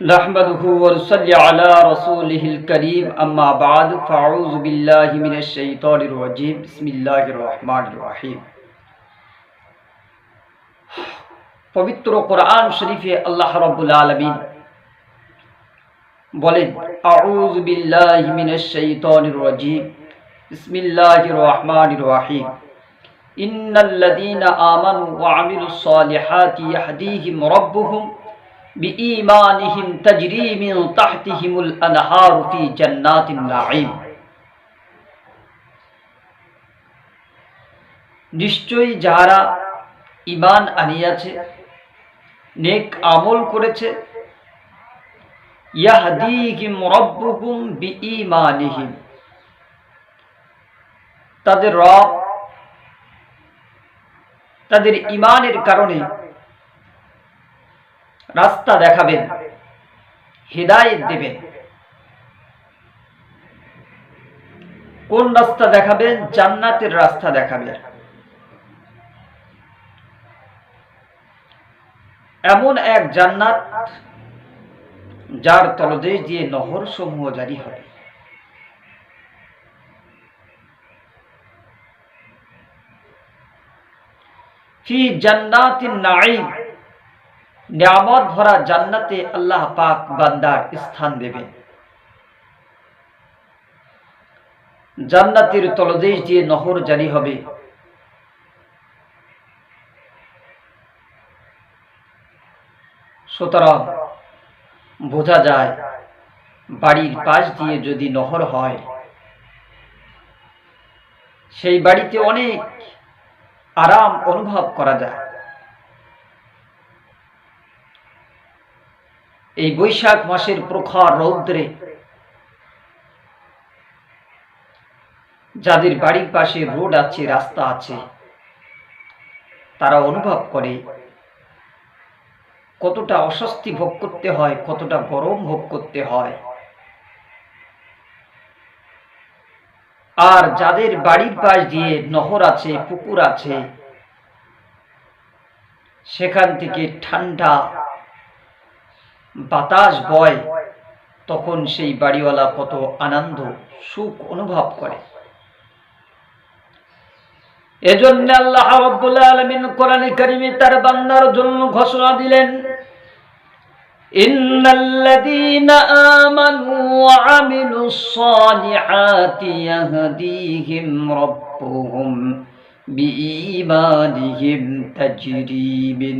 نحمده ونصلي على رسوله الكريم أما بعد فأعوذ بالله من الشيطان الرجيم بسم الله الرحمن الرحيم পবিত্র কোরআন শরীফে আল্লাহ রাব্বুল আলামিন বলেন আউযু বিল্লাহি মিনাশ শাইতানির রাজীম বিসমিল্লাহির রহমানির রহিম ইন্নাল্লাযীনা আমানু ওয়া আমিলুস সালিহাতি ইয়াহদিহিম রাব্বুহুম বিঈমানিহিম তাজরি মিন তাহতিহিমুল আনহার ফি জান্নাতিন নাঈম। নিশ্চয়ই যারা ঈমান আনিয়াছে, নেক আমল করেছে তাদের রব, তাদের ইমানের কারণে রাস্তা দেখাবেন, হৃদায়ত দেবেন। কোন রাস্তা দেখাবেন? জান্নাতের রাস্তা দেখাবেন। এমন এক জান্নাত যার তলদেশ দিয়ে নহর সমূহ জারি হবে ফি জান্নাতিন নাঈম। নিয়ামত ভরা জান্নাতে আল্লাহ পাক বান্দার স্থান দেবেন। জান্নাতের তলদেশ দিয়ে নহর জারি হবে। সুতরাং বোঝা যায়, বাড়ির পাশ দিয়ে যদি নহর হয়, সেই বাড়িতে অনেক আরাম অনুভব করা যায়। এই বৈশাখ মাসের প্রখর রৌদ্রে যাদের বাড়ির পাশে রোড আছে, রাস্তা আছে, তারা অনুভব করে কতটা অস্বস্তি ভোগ করতে হয়, কতটা গরম ভোগ করতে হয়। আর যাদের বাড়ির পাশ দিয়ে নহর আছে, পুকুর আছে, সেখান থেকে ঠান্ডা বাতাস বয় তখন সেই বাড়িওয়ালা কত আনন্দ সুখ অনুভব করে। এজন্য আল্লাহ রাব্বুল আলামিন কোরআনে কারিমে তার বান্দার জন্য ঘোষণা দিলেন ইন্নাল্লাযীনা আমানু ওয়া আমিলুস সালিহাতি ইয়াহদিহিম রাব্বুহুম বিঈমানিহিম তাজরি মিন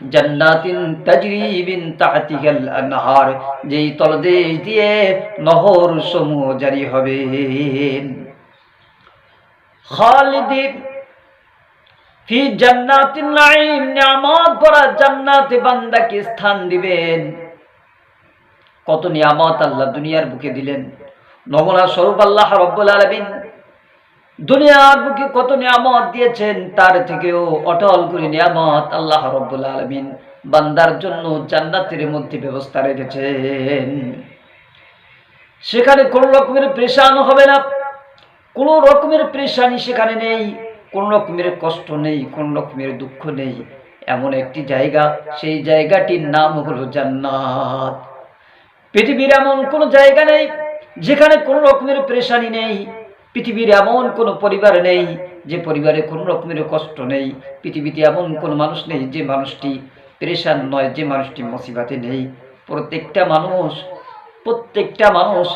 জান্নাতিন তাজরি বিন তাহতিহাল আনহার, যেই তলদেশ দিয়ে নহর সমূহ জারি হবে। ফি জান্নাতিন নিয়ামত ভরা জান্নাতে বান্দাকে স্থান দিবেন। কত নিয়ামত আল্লাহ দুনিয়ার বুকে দিলেন। নমুনা স্বরূপ আল্লাহ রব্বুল আলামিন দুনিয়ার বুকে কত নিয়ামত দিয়েছেন, তার থেকেও অটল করে নিয়ামত আল্লাহ রব্বুল আলামিন বান্দার জন্য জান্নাতের মধ্যে ব্যবস্থা রেখেছেন। সেখানে কোন রকমের প্রেশানো হবে না। কোন রকমের প্রেশানি সেখানে নেই, কোন রকমের কষ্ট নেই, কোন রকমের দুঃখ নেই। এমন একটি জায়গা, সেই জায়গাটির নাম হলো জান্নাত। পৃথিবীর এমন কোনো জায়গা নেই, যেখানে কোনো রকমের প্রেশানি নেই। পৃথিবীর এমন কোনো পরিবার নেই যে পরিবারে কোনো রকমের কষ্ট নেই। পৃথিবীতে এমন কোনো মানুষ নেই যে মানুষটি প্রেশান নয়, যে মানুষটি মুসিবাতে নেই। প্রত্যেকটা মানুষ প্রত্যেকটা মানুষ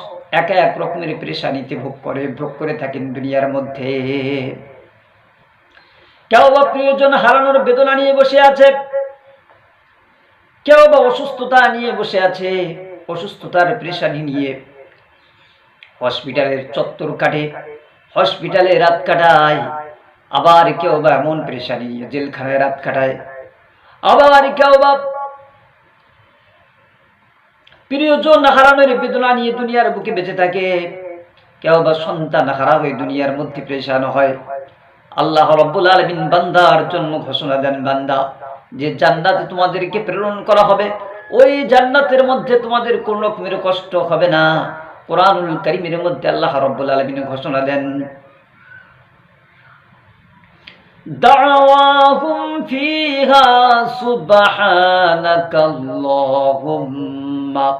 একা এক রকমের প্রেশানিতে ভোগ করে ভোগ করে থাকেন দুনিয়ার মধ্যে। কেউ বা প্রিয়জন হারানোর বেদনা নিয়ে বসে আছে, কেউ বা অসুস্থতা নিয়ে বসে আছে, অসুস্থতার প্রেশানি নিয়ে হসপিটালের চত্বর কাটে, হসপিটালে রাত কাটায়। আবার কেউ বা এমন প্রেশানি নিয়ে জেলখানায় রাত কাটায়। আবার কেউ বা প্রিয়জন হারানোর বেদনা নিয়ে দুনিয়ার বুকে বেঁচে থাকে। কেউ বা সন্তান হারা হয়ে দুনিয়ার মধ্যে প্রেশানো হয়। আল্লাহ রব্বুল আলমিন বান্দার জন্য ঘোষণা দেন, বান্দা, যে জান্নাতে তোমাদেরকে প্রেরণ করা হবে, ওই জান্নাতের মধ্যে তোমাদের কোন রকমের কষ্ট হবে না। কোরআনুল করিমের মধ্যে আল্লাহ রব্বুল আলমিন ঘোষণা দেন دعواهم فيها سبحانك اللهم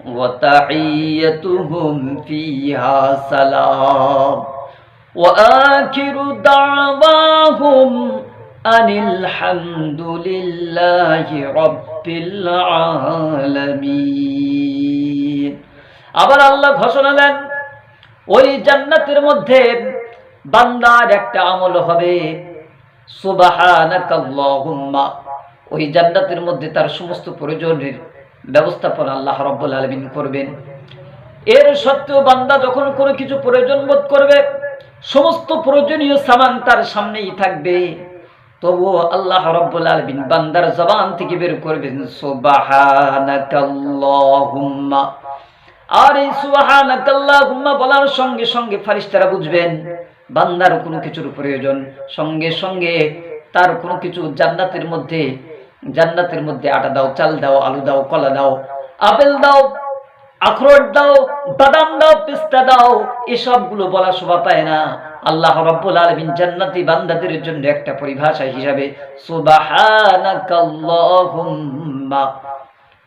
وتحيتهم فيها سلام وآخر دعواهم أن الحمد لله رب العالمين আবার আল্লাহ ঘোষণা দেন, ওই জান্নাতের মধ্যে বান্দার একটা আমল হবে। ওই জান্নাতের মধ্যে তার সমস্ত প্রয়োজনের ব্যবস্থাপনা আল্লাহ রব্বুল আলমিন করবেন। এর সত্ত্বেও বান্দা যখন কোনো কিছু প্রয়োজন বোধ করবে, সমস্ত প্রয়োজনীয় সামান তার সামনেই থাকবে। তবুও আল্লাহ রব্বুল আলমিন বান্দার জবান থেকে বের করবেন, সুবাহানাকাল্লাহুম্মা। আর এই সুবাহানাকাল্লাহুম্মা বলার সঙ্গে সঙ্গে ফারিস্তারা বুঝবেন, বান্দার কোনো কিছুর প্রয়োজন। সঙ্গে সঙ্গে তার কোনো কিছু জান্নাতের মধ্যে জান্নাতের মধ্যে আটা দাও, চাল দাও, আলু দাও, কলা দাও, আপেল দাও, আখরোট দাও, বাদাম দাও, পেস্তা দাও, এসবগুলো বলা শোভা পায় না। আল্লাহ রব্বুল আলমিন জান্নাতি বান্দাদের জন্য একটা পরিভাষা হিসাবে, সুবাহানাকাল্লাহুম্মা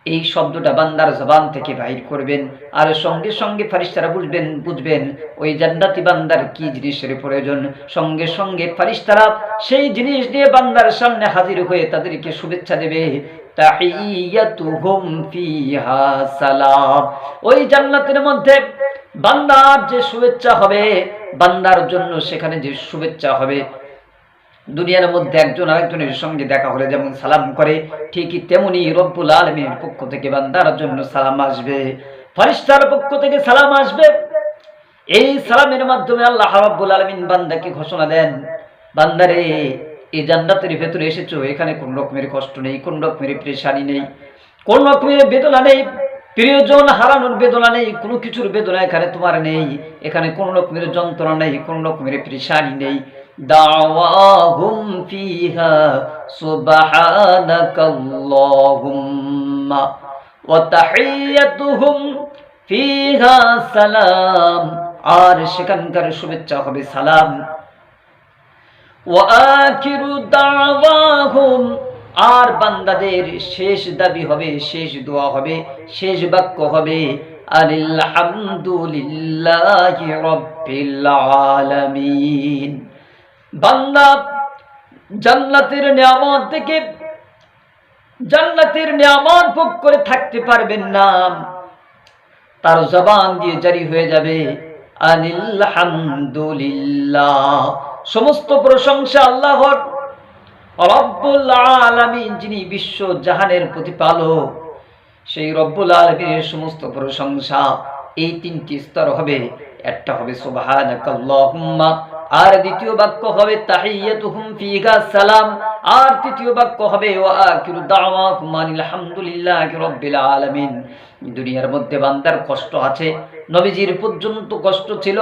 এই শব্দটা বান্দার জবান থেকে বাহির করবেন, আর সঙ্গে সঙ্গে ফারিস্তারা বুঝবেন বুঝবেন ওই জান্নাতি বান্দার কি জিনিসের প্রয়োজন। সঙ্গে সঙ্গে ফারিস্তারা সেই জিনিস নিয়ে বান্দার সামনে হাজির হয়ে তাদেরকে শুভেচ্ছা দেবে। সালাম। ওই জান্নাতের মধ্যে বান্দার যে শুভেচ্ছা হবে, বান্দার জন্য সেখানে যে শুভেচ্ছা হবে দুনিয়ার মধ্যে একজন আরেকজনের সঙ্গে দেখা হলে যেমন সালাম করে, ঠিকই তেমনি রব্বুল আলমীর পক্ষ থেকে বান্দার জন্য সালাম আসবে। ফারিস্তার পক্ষ থেকে সালাম আসবে। এই সালামের মাধ্যমে আল্লাহ রব্বুল আলমিন বান্দাকে ঘোষণা দেন, বান্দারে এই জান্নাতের ভেতরে এসেছ, এখানে কোন রকমের কষ্ট নেই, কোন রকমের প্রেশানি নেই, কোন রকমের বেদনা নেই, প্রিয়জন হারানোর বেদনা নেই, কোনো কিছুর বেদনা এখানে তোমার নেই, এখানে কোন রকমের যন্ত্রণা নেই, কোন রকমের প্রেশানি নেই। دعواهم فيها سبحانك اللهم وتحيتهم فيها سلام আর সেখানকার শুভেচ্ছা হবে সালাম وآخر دعواهم আর বান্দাদের শেষ দাবি হবে শেষ দোয়া হবে শেষ বাক্য হবে আলহামদুলিল্লাহি রাব্বিল আলামিন বান্দা জান্নাতের নিয়ামত থেকে জান্নাতের নিয়ামত ভোগ করে থাকতে পারবেন না। তার জবান দিয়ে জারি হয়ে যাবে আলহামদুলিল্লাহ সমস্ত প্রশংসা আল্লাহর রব্বুল আলামিন যিনি বিশ্ব জাহানের প্রতিপালক, সেই রব্বুল আলমীর সমস্ত প্রশংসা এই তিনটি স্তর হবে। একটা হবে সুবহানাকাল্লাহুম্মা আর দ্বিতীয় বাক্য হবে তাহিয়াতুহুম ফিহা সালাম। আর তৃতীয় বাক্য হবে, ওয়া আখিরু দাওয়াহুম আনিল রাব্বিল আলামিন। দুনিয়ার মধ্যে বান্দার কষ্ট আছে, নবীজির পর্যন্ত কষ্ট ছিল।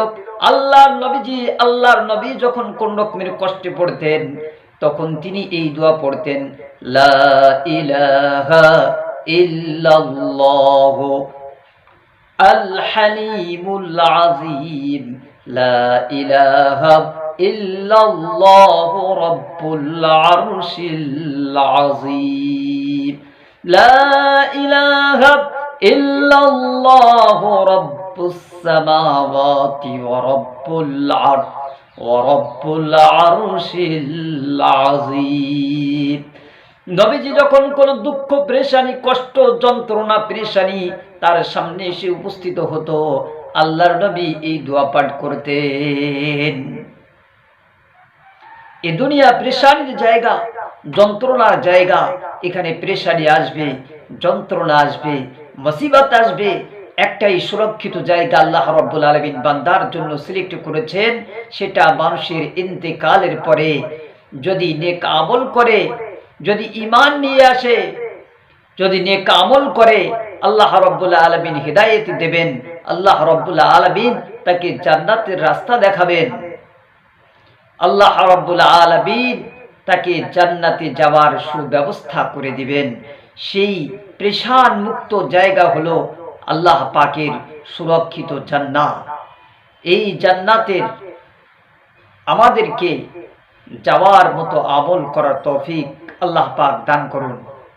আল্লাহর নবীজি, আল্লাহর নবী যখন কোন রকমের কষ্টে পড়তেন, তখন তিনি এই দোয়া পড়তেন, লা ইলাহা ইল্লাল্লাহু আল হালিমুল আযীম। লা ইলাহা ইল্লাল্লাহু নবীজি যখন কোন দুঃখ, প্রেশানি, কষ্ট, যন্ত্রণা, প্রেশানি তার সামনে এসে উপস্থিত হতো আল্লাহর নবী এই দোয়া পাঠ করতেন। এ দুনিয়া প্রেশানির জায়গা, যন্ত্রণার জায়গা, এখানে প্রেশানি আসবে, যন্ত্রণা আসবে, মুসিবত আসবে। একটাই সুরক্ষিত জায়গা আল্লাহ রব্বুল আলমিন বান্দার জন্য সিলেক্ট করেছেন, সেটা মানুষের ইন্তেকালের পরে। যদি নেক আমল করে, যদি ইমান নিয়ে আসে যদি নেক আমল করে, আল্লাহ রব্বুল্লাহ আলমিন হৃদায়ত দেবেন। আল্লাহ রব্বুল্লাহ আলমিন তাকে জান্নাতের রাস্তা দেখাবেন। আল্লাহ রব্বুল আলমিন তাকে জান্নাতে যাওয়ার সুব্যবস্থা করে দিবেন। সেই প্রেশান মুক্ত জায়গা হলো আল্লাহ পাকের সুরক্ষিত জান্নাত। এই জান্নাতের আমাদেরকে যাওয়ার মতো আমল করার তৌফিক আল্লাহ পাক দান করুন।